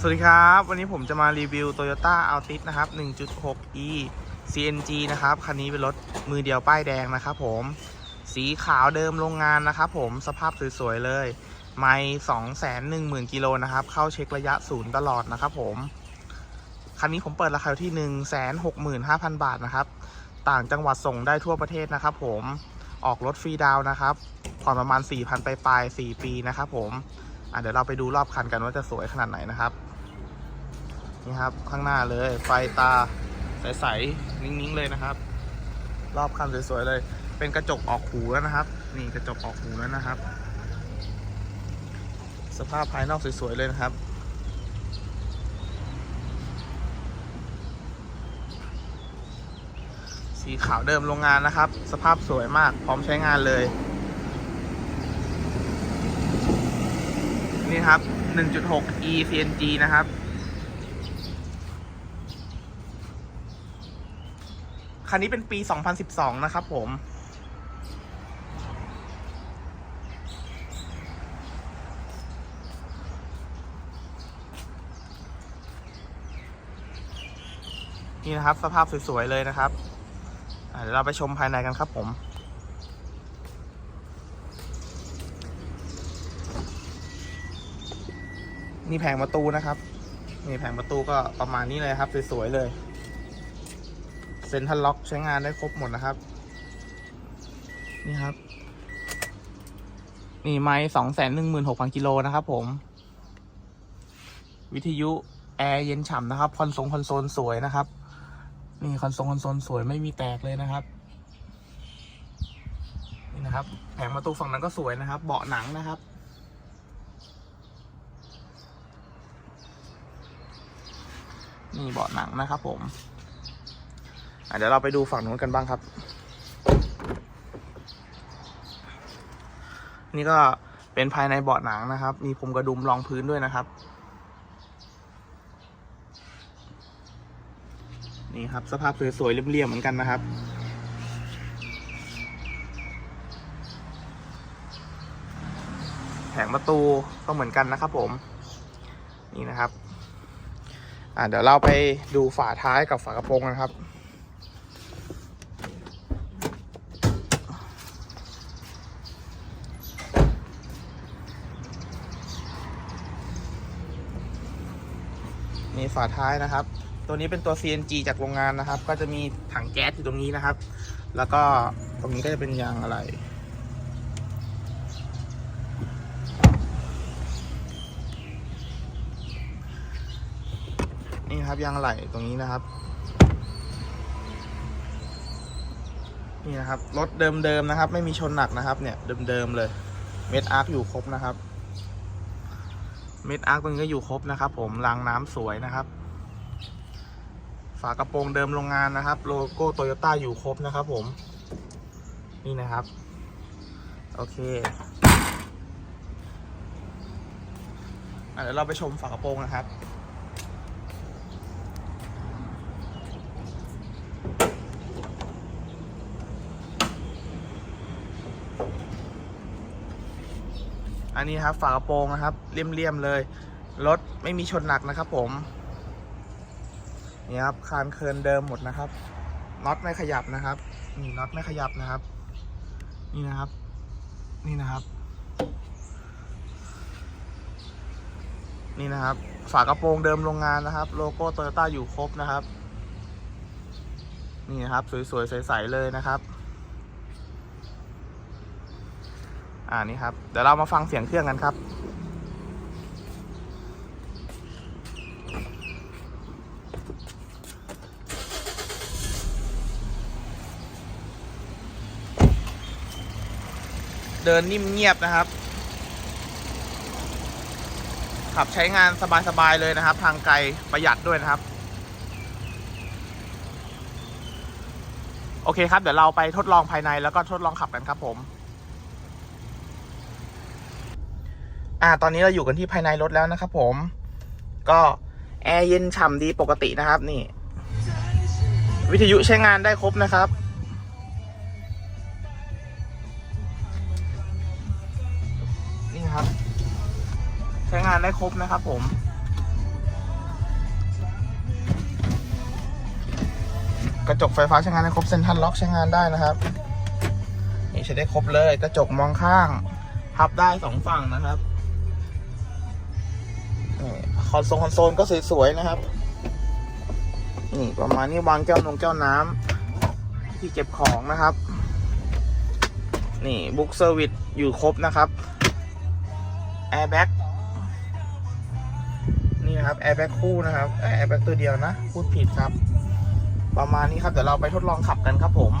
สวัสดีครับ วันนี้ผมจะมารีวิว Toyota Altis นะครับ 1.6e CNG นะครับ คันนี้เป็นรถมือเดียวป้ายแดงนะครับผม สีขาวเดิมโรงงานนะครับผม สภาพสวย ๆ เลย ไม่210,000 กิโลนะครับ เข้าเช็คระยะศูนย์ตลอดนะครับผม คันนี้ผมเปิดราคาที่ 165,000 บาทนะครับ ต่างจังหวัดส่งได้ทั่วประเทศนะครับผม ออกรถฟรีดาวนะครับ ผ่อนประมาณ 4,000 ไปปลาย 4 ปีนะครับผมเดี๋ยวเราไปดูรอบคันกันว่าจะสวยขนาดไหนนะครับ นี่ครับข้างหน้าเลย ไฟตาใสๆนิ่งๆเลยนะครับ รอบคันสวยๆเลย เป็นกระจกออกหูแล้วนะครับ นี่กระจกออกหูแล้วนะครับ สภาพภายนอกสวยๆเลยนะครับสีขาวเดิมโรงงานนะครับ สภาพสวยมากพร้อมใช้งานเลย นี่ครับ 1.6 e CNG นะครับ คันนี้เป็นปี 2012 นะครับผม นี่นะครับ สภาพสวย ๆ เลยนะครับเดี๋ยวเราไปชมภายในกันครับผมนี่แผงประตูนะครับ นี่แผงประตูก็ประมาณนี้เลยครับ สวย ๆ เลย เซ็นทรัลล็อกใช้งานได้ครบหมดนะครับ นี่ครับ นี่ไม้สองแสนหนึ่งหมื่นหกพันกิโลนะครับผม วิทยุแอร์เย็นฉ่ำนะครับ คอนโซลคอนโซลสวยนะครับ นี่คอนโซลคอนโซลสวยไม่มีแตกเลยนะครับ นี่นะครับ แผงประตูฝั่งนั้นก็สวยนะครับ เบาะหนังนะครับนี่เบาะหนังนะครับผม เดี๋ยวเราไปดูฝั่งนู้นกันบ้างครับ นี่ก็เป็นภายในเบาะหนังนะครับ มีพรมกระดุมรองพื้นด้วยนะครับ นี่ครับสภาพสวยๆเรียบๆเหมือนกันนะครับแผงประตูก็เหมือนกันนะครับผม นี่นะครับ อ่าเดี๋ยวเราไปดูฝาท้ายกับฝากระโปรงนะครับ นี่ฝาท้ายนะครับ ตัวนี้เป็นตัว CNG จากโรงงานนะครับ ก็จะมีถังแก๊สอยู่ตรงนี้นะครับ แล้วก็ตรงนี้ก็จะเป็นยางอะไร นี่ครับยางอะไหลตรงนี้นะครับนี่นะครับรถเดิมๆนะครับ ไม่มีชนหนักนะครับ เนี่ยเดิมๆเลย เม็ดอาร์คอยู่ครบนะครับ เม็ดอาร์คตรงนี้ก็อยู่ครบนะครับ ผมรางน้ำสวยนะครับ ฝากระโปรงเดิมโรงงานนะครับ โลโก้โตโยต้าอยู่ครบนะครับ ผม นี่นะครับ โอเคอเดี๋ยวเราไปชมฝากระโปรงนะครับ อันนี้ครับฝากระโปรงนะครับเลี่ยมๆเลย รถไม่มีชนหนักนะครับผม นี่ครับคานเคินเดิมหมดนะครับ น็อตไม่ขยับนะครับ นี่น็อตไม่ขยับนะครับ นี่นะครับ นี่นะครับ นี่นะครับ ฝากระโปรงเดิมโรงงานนะครับ โลโก้โตโยต้าอยู่ครบนะครับ นี่นะครับ สวยๆใสๆเลยนะครับ อ่านี่ครับ เดี๋ยวเรามาฟังเสียงเครื่องกันครับเดินนิ่มเงียบนะครับ ขับใช้งานสบาย ๆ เลยนะครับ ทางไกลประหยัดด้วยนะครับ โอเคครับ เดี๋ยวเราไปทดลองภายในแล้วก็ทดลองขับกันครับผม่า ตอนนี้เราอยู่กันที่ภายในรถแล้วนะครับผม ก็แอร์เย็นฉ่ำดีปกตินะครับ นี่ วิทยุใช้งานได้ครบนะครับ นี่ครับ ใช้งานได้ครบนะครับผมกระจกไฟฟ้าใช้งานได้ครบเซ็นทรัลล็อกใช้งานได้นะครับ นี่ใช้ได้ครบเลย กระจกมองข้าง พับได้สองฝั่งนะครับ คอนโซลคอนโซลก็สวยๆนะครับ นี่ประมาณนี้วางแก้วนงแก้วน้ำที่เก็บของนะครับ นี่บุ๊กเซอร์วิสอยู่ครบนะครับแอร์แบ็กนี่นะครับแอร์แบ็กคู่นะครับแอร์แบ็กตัวเดียวนะ พูดผิดครับ ประมาณนี้ครับเดี๋ยวเราไปทดลองขับกันครับผม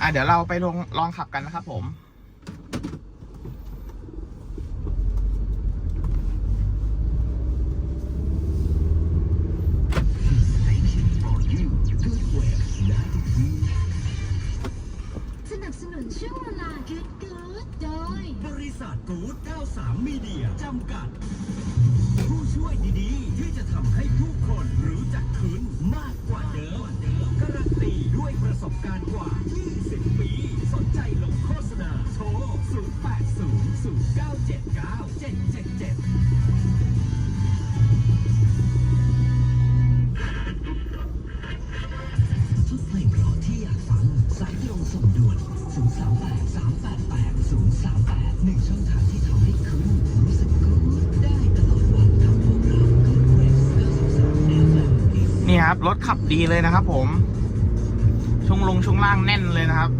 อะเดี๋ยวเราไปลองลองขับกันนะครับผม ช่วงเวลากู๊ดกู๊ดโดย บริษัทกู๊ด93 มีเดีย จำกัด ผู้ช่วยดีๆ ที่จะทำให้ผู้คนรู้จักคุณมากกว่าเดิมการันตีด้วยประสบการณ์กว่า 20 ครับ รถขับดีเลยนะครับ ผมช่วงลงช่วงล่างแน่นเลยนะครับ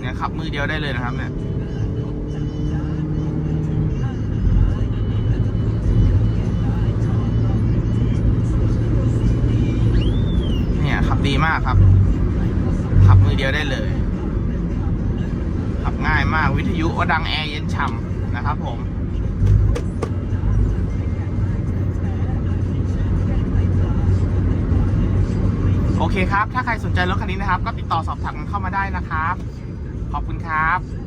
เนี่ยขับมือเดียวได้เลยนะครับ เนี่ยเนี่ยขับดีมากครับ ขับมือเดียวได้เลย ขับง่ายมากวิทยุก็ดังแอร์เย็นฉ่ำนะครับ ผม โอ เคครับ ถ้าใครสนใจรถคันนี้นะครับ ก็ติดต่อสอบถามกันเข้ามาได้นะครับ ขอบคุณครับ